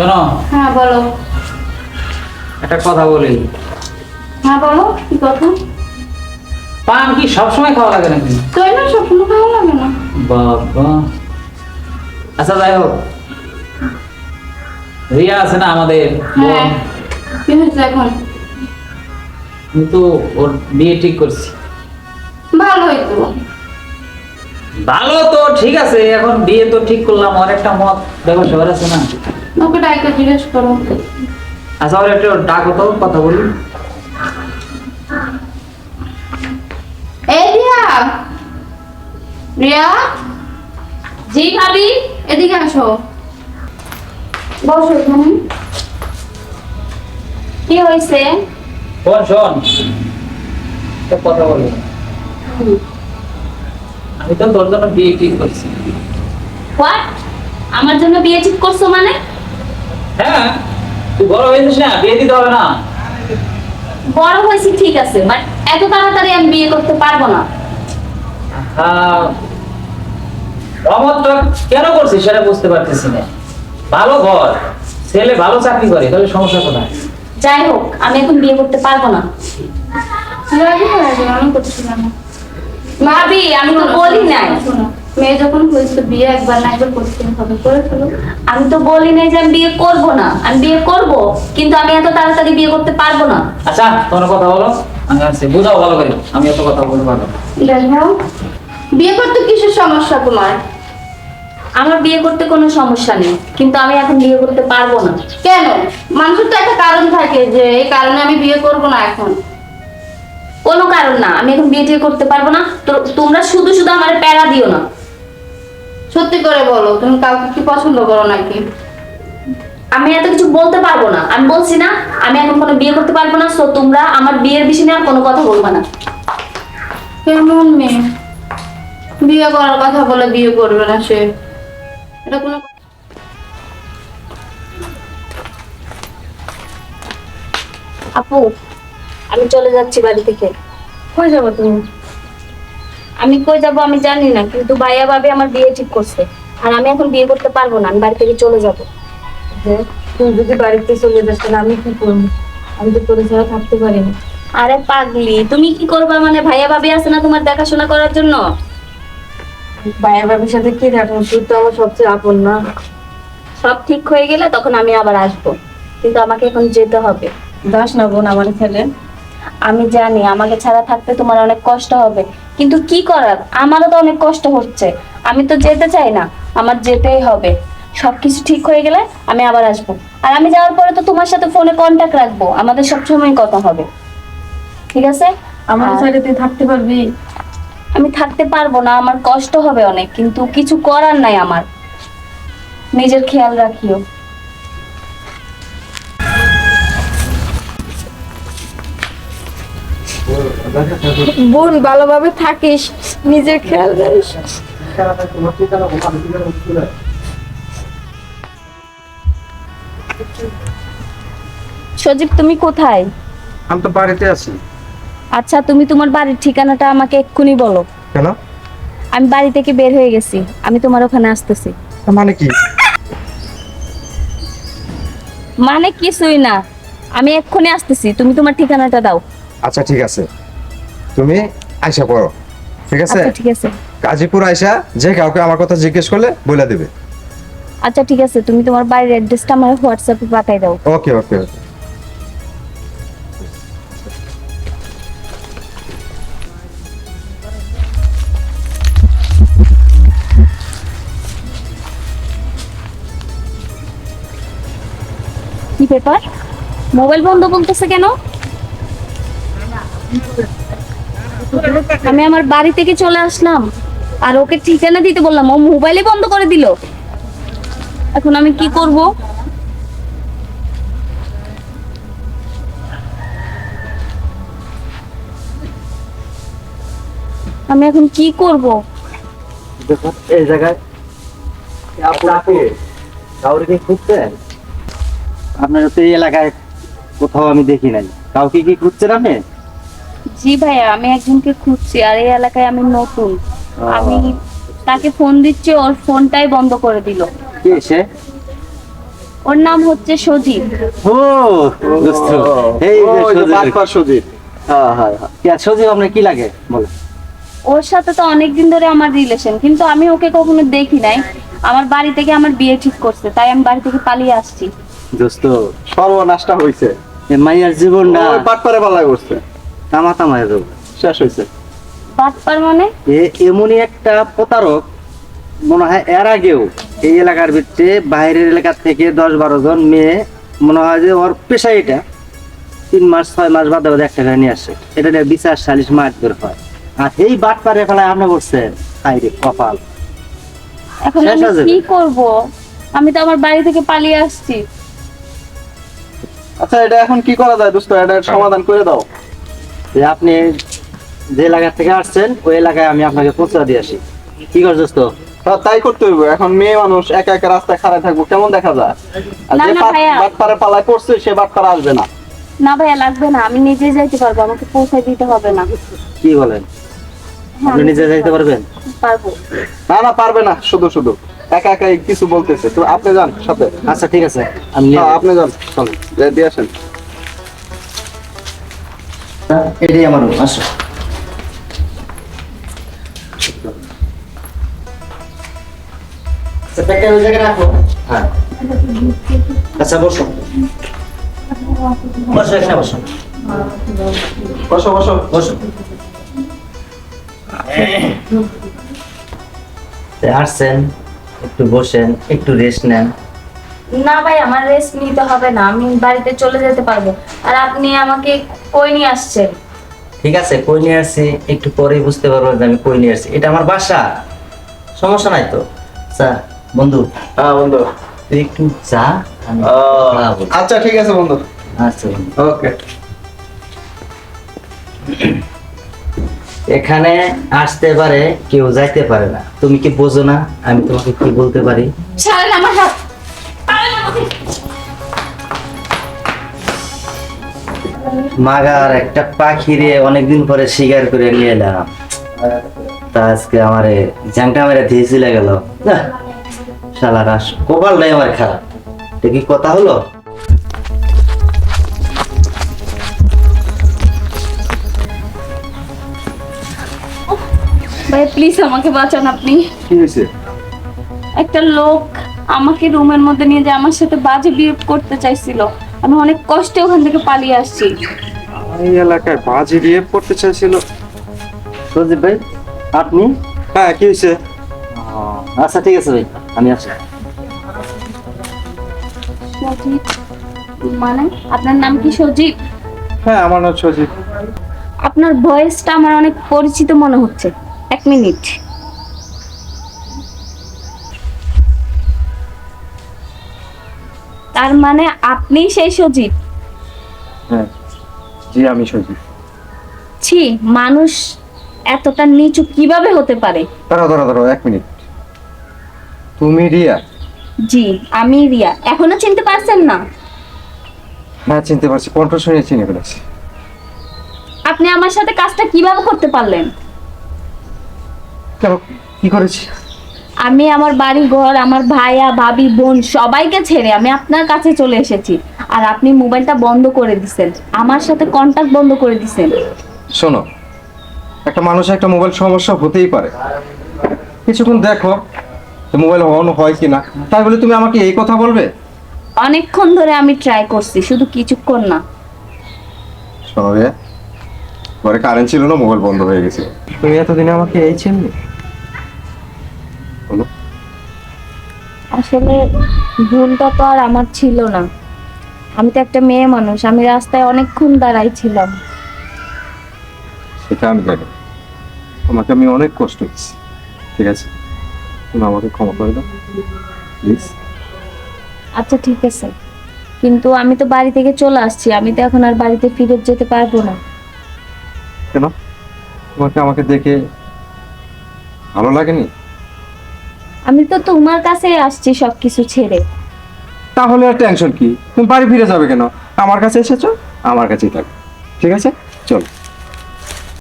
শোনো। হ্যাঁ বলো। একটা কথা বলি। হ্যাঁ বলো কি কথা? পান কি সবসময় খাওয়া লাগে নাকি? তো না স্বপ্ন ভালো লাগে না। বাবা। আচ্ছা যাই হোক। রিয়া আছে না আমাদের? হ্যাঁ। কি হয়েছে এখন? আমি তো ওর বিয়ে ঠিক করছি। ভালো হইতো ভালো তো ঠিক আছে। এখন বিয়ে তো ঠিক করলাম। ওর একটা মত। দেখো সবার আছে না? ওকে ডাইকা জিজ্ঞেস করো। আচ্ছা ওর একটু ডাকো তো কথা বলি এই রিয়া! রিয়া? জি ভাবি এদিকে আসো। বসো এখানে। কি হয়েছে? শোন শোন। কথা বলি। আমি তো তোর জন্য বিয়ে ঠিক করছি। হোয়াট আমার জন্য বিয়ে ঠিক করছ মানে? হ্যাঁ তুই বড় হয়েছিস না? বিয়ে দিতে হবে না। বড় হয়েছি ঠিক আছে বাট এত তাড়াতাড়ি আমি বিয়ে করতে পারব না। কেন করছিস সেটা বুঝতে পারতেছি না। ভালো ঘর ছেলে ভালো চাকরি করে তাহলে সমস্যা কোথায়? যাই হোক আমি এখন বিয়ে করতে পারব না। আমি করছিলাম না। ভাবি আমি তো বলি নাই। শোনো মেয়ে যখন হয়েছে বিয়ে একবার না একবার করতে হবে করে ফেলো। আমি তো বলি নাই যে আমি বিয়ে করব না আমি বিয়ে করব কিন্তু আমি এত তাড়াতাড়ি বিয়ে করতে পারব না। আচ্ছা তোমার কথা বলো আমি আসছি বুঝাও ভালো করে আমি এত কথা বলতে পারব না। দেখো বিয়ে করতে কিসের সমস্যা তোমার? আমার বিয়ে করতে কোনো সমস্যা নেই কিন্তু আমি এখন বিয়ে করতে পারব না। কেন? মানুষের তো একটা কারণ থাকে যে এই কারণে আমি বিয়ে করব না এখন। কোনো কারণ না আমি এখন বিয়ে টিয়ে করতে পারব না। তো তোমরা শুধু শুধু আমার প্যারা দিও না। সত্যি করে বলো তুমি কাউকে কি পছন্দ করো নাকি? আমি এত কিছু বলতে পারব না। আমি বলছি না আমি এখন কোনো বিয়ে করতে পারব না সো তোমরা আমার বিয়ের বিষয় নিয়ে আর কোনো কথা বলবে না। কেমন মেয়ে? বিয়ে করার কথা বলে বিয়ে করবে না সে। এটা কোনো আপু আমি চলে যাচ্ছি বাড়ি থেকে। কই যাব তুমি? আমি কই যাব আমি জানি না কিন্তু ভাইয়া ভাবে আমার বিয়ে ঠিক করছে। আর আমি এখন বিয়ে করতে পারব না আমি বাড়ি থেকে চলে যাব। তুই যদি বাড়িতে চলে যাস তাহলে আমি কি করব? আমি তো তোর ছাড়া থাকতে পারি না। আরে পাগলি তুমি কি করবা? মানে ভাইয়া ভাবি আছে না তোমার দেখাশোনা করার জন্য? ভাইয়ের বাবির সাথে কি থাকব তুই তো আমার সবচেয়ে আপন না। সব ঠিক হয়ে গেলে তখন আমি আবার আসব। কিন্তু আমাকে এখন যেতে হবে। দশ না বোন আমার ছেলে। আমি জানি আমাকে ছাড়া থাকতে তোমার অনেক কষ্ট হবে। কিন্তু কি করার? আমারও তো অনেক কষ্ট হচ্ছে। আমি তো যেতে চাই না। আমার যেতেই হবে। সবকিছু ঠিক হয়ে গেলে আমি আবার আসব। আর আমি যাওয়ার পরে তো তোমার সাথে ফোনে কন্ট্যাক্ট রাখব। আমাদের সবসময় কথা হবে। ঠিক আছে? আমার সাথে তুই থাকতে পারবি। আমি থাকতে পারব না। আমার কষ্ট হবে অনেক। কিন্তু কিছু করার নাই আমার। নিজের খেয়াল রাখিও। বোন ভালোভাবে থাকিস নিজের খেয়াল রাখিস। সজীব তুমি কোথায়? আমি তো বাড়িতে আছি। আচ্ছা তুমি তোমার বাড়ির ঠিকানাটা আমাকে এক্ষুনি বলো। কেন? আমি বাড়ি থেকে বের হয়ে গেছি। আমি তোমার ওখানে আসতেছি। মানে কি? মানে কিছুই না। আমি এক্ষুনি আসতেছি। তুমি তোমার ঠিকানাটা দাও। আচ্ছা ঠিক আছে। তুমি আইসা পড়ো ঠিক আছে? আচ্ছা ঠিক আছে। গাজীপুর আইসা যে কাউকে আমার কথা জিজ্ঞেস করলে বলে দেবে। আচ্ছা ঠিক আছে তুমি তোমার বাড়ির অ্যাড্রেসটা আমার হোয়াটসঅ্যাপে পাঠাই দাও। ওকে ওকে ওকে। কি পেপার মোবাইল বন্ধ বলতেছে কেন? আমি আমার বাড়ি থেকে চলে আসলাম। আর ওকে ঠিকানা দিতে বললাম। ও মোবাইলে বন্ধ করে দিল। এখন আমি কি করব? আমি এখন কি করব? এই জায়গায় কাউকে খুঁজছেন আপনার তো এই এলাকায় কোথাও আমি দেখি নাই। কাউকে কি খুঁজছেন আপনি? জি ভাইয়া আমি একজনকে খুঁজছি আর এই এলাকায় আমি নতুন। আমি তাকে ফোন দিচ্ছি ওর ফোনটাই বন্ধ করে দিল। কে সে? ওর নাম হচ্ছে সজীব। ও দোস্ত এই যে সজীব। সুজিত হ্যাঁ হ্যাঁ হ্যাঁ। কি সজীব আপনার কি লাগে? বলো। ওর সাথে তো অনেকদিন ধরে আমার রিলেশন কিন্তু আমি ওকে কখনো দেখি নাই। আমার বাড়ি থেকে আমার বিয়ে ঠিক করছে তাই আমি বাড়ি থেকে পালিয়ে আসছি। দোস্ত। সর্বনাশটা হইছে। এই মাইয়ার জীবনটা। ওই বাটপারে পাল্লা করছে। দেবো। শেষ বাটপার মানে? এ এমনই একটা প্রতারক মনে হয় এর আগেও এই এলাকার ভিতরে বাইরের এলাকার থেকে দশ বারো জন মেয়ে মনে হয় যে ওর পেশা এটা। তিন মাস ছয় মাস বাদে বাদে একটা নিয়ে আসে। এটা নিয়ে বিচার সালিশ মারধর হয়। আর এই বাট ফেলায় আপনি করছেন হাই কপাল। এখন আমি কি করব? আমি তো আমার বাড়ি থেকে পালিয়ে আসছি। আচ্ছা এটা এখন কি করা যায় দোস্ত? এটা সমাধান করে দাও। যে আপনি যে এলাকা থেকে আসছেন ওই এলাকায় আমি আপনাকে পৌঁছা দিয়ে আসি। কি করছিস তো? তাই করতে হইব। এখন মেয়ে মানুষ একা একা রাস্তায় খাড়ায় থাকব কেমন দেখা যায়? আর যে বাটপারে পালায় পড়ছে সে বাটপারে আসবে না। না ভাইয়া লাগবে না। আমি নিজে যাইতে পারব আমাকে পৌঁছায় দিতে হবে না। কি বলেন? হ্যাঁ, আপনি নিজে যাইতে পারবেন? পারব। না না পারবে না শুধু শুধু। একা একাই কিছু বলতেছে। তো আপনি যান সাথে। আচ্ছা ঠিক আছে। হ্যাঁ। আপনি যান। চলেন। দিয়ে আসেন। এটাই আমার room, আসো। আচ্ছা, হ্যাঁ। আচ্ছা বসো। বসো এখানে বসো। বসো বসো বসো। আসছেন একটু বসেন একটু রেস্ট নেন। না ভাই আমার রেস্ট নিতে হবে না আমি বাড়িতে চলে যেতে পারব। আর আপনি আমাকে কই নিয়ে আসছেন? ঠিক আছে কই নিয়ে আসছি একটু পরেই বুঝতে পারব যে আমি কই নিয়ে আসছি। এটা আমার বাসা। সমস্যা নাই তো? আচ্ছা বন্ধু। হ্যাঁ বন্ধু। তুই একটু যা আমি কথা বলছি। আচ্ছা ঠিক আছে বন্ধু। আচ্ছা বন্ধু। ওকে। এখানে আসতে পারে কেউ যাইতে পারে না। তুমি কি বোঝো না? আমি তোমাকে কি বলতে পারি? ছাড়েন আমার হাত। মাগার একটা পাখি রে অনেকদিন পরে শিকার করে নিয়ে এলাম। তা আজকে আমারে জ্যাংটা মেরে দিয়েছিল গেল। শালা রাস কপাল নাই আমার খারাপ। এটা কি কথা হলো? ভাই প্লিজ আমাকে বাঁচান আপনি। কি হয়েছে? একটা লোক আমাকে রুমের মধ্যে নিয়ে যে আমার সাথে বাজে বিহেভ করতে চাইছিল। আমি অনেক কষ্টে ওখান থেকে পালিয়ে আসছি। এই এলাকায় বাজি বিয়ে করতে চাইছিল। সজীব ভাই আপনি? হ্যাঁ কি হয়েছে? আচ্ছা ঠিক আছে ভাই আমি আসি। সজীব মানে আপনার নাম কি সজীব? হ্যাঁ আমার নাম সজিত আপনার ভয়েসটা আমার অনেক পরিচিত মনে হচ্ছে। এক মিনিট। তার মানে আপনি সেই সজীব? হ্যাঁ জি আমি সজিত ছি মানুষ এতটা নিচু কীভাবে হতে পারে? দাঁড়াও দাঁড়াও দাঁড়াও এক মিনিট। তুমি রিয়া? জি আমি রিয়া। এখনও চিনতে পারছেন না? হ্যাঁ চিনতে পারছি। কণ্ঠ শুনে চিনে ফেলেছি। আপনি আমার সাথে কাজটা কীভাবে করতে পারলেন? কেন কি করেছি? আমি আমার বাড়ি ঘর আমার ভাইয়া ভাবি বোন সবাইকে ছেড়ে আমি আপনার কাছে চলে এসেছি। আর আপনি মোবাইলটা বন্ধ করে দিছেন। আমার সাথে কন্টাক্ট বন্ধ করে দিছেন। শোনো একটা মানুষের একটা মোবাইল সমস্যা হতেই পারে। কিছুক্ষণ দেখো মোবাইল অন হয় কিনা। তাই বলে তুমি আমাকে এই কথা বলবে? অনেকক্ষণ ধরে আমি ট্রাই করছি শুধু কিছুক্ষণ না। শোনো রিয়া ঘরে কারেন্ট ছিল না মোবাইল বন্ধ হয়ে গেছে। তুমি এতদিনে আমাকে এই চিনলে? আসলে ভুলটা তো আর আমার ছিল না। আমি তো একটা মেয়ে মানুষ আমি রাস্তায় অনেকক্ষণ দাঁড়াই ছিলাম সেটা আমি জানি। তোমাকে আমি অনেক কষ্ট দিচ্ছি ঠিক আছে? তুমি আমাকে ক্ষমা করে দাও প্লিজ আচ্ছা ঠিক আছে। কিন্তু আমি তো বাড়ি থেকে চলে আসছি আমি তো এখন আর বাড়িতে ফিরে যেতে পারব না। কেন? তোমাকে আমাকে দেখে ভালো লাগেনি? আমি তো তোমার কাছে আসছি সবকিছু ছেড়ে। তাহলে আর টেনশন কি? তুমি বাড়ি ফিরে যাবে কেন? আমার কাছে এসেছ, আমার কাছেই থাকো। ঠিক আছে? চলো।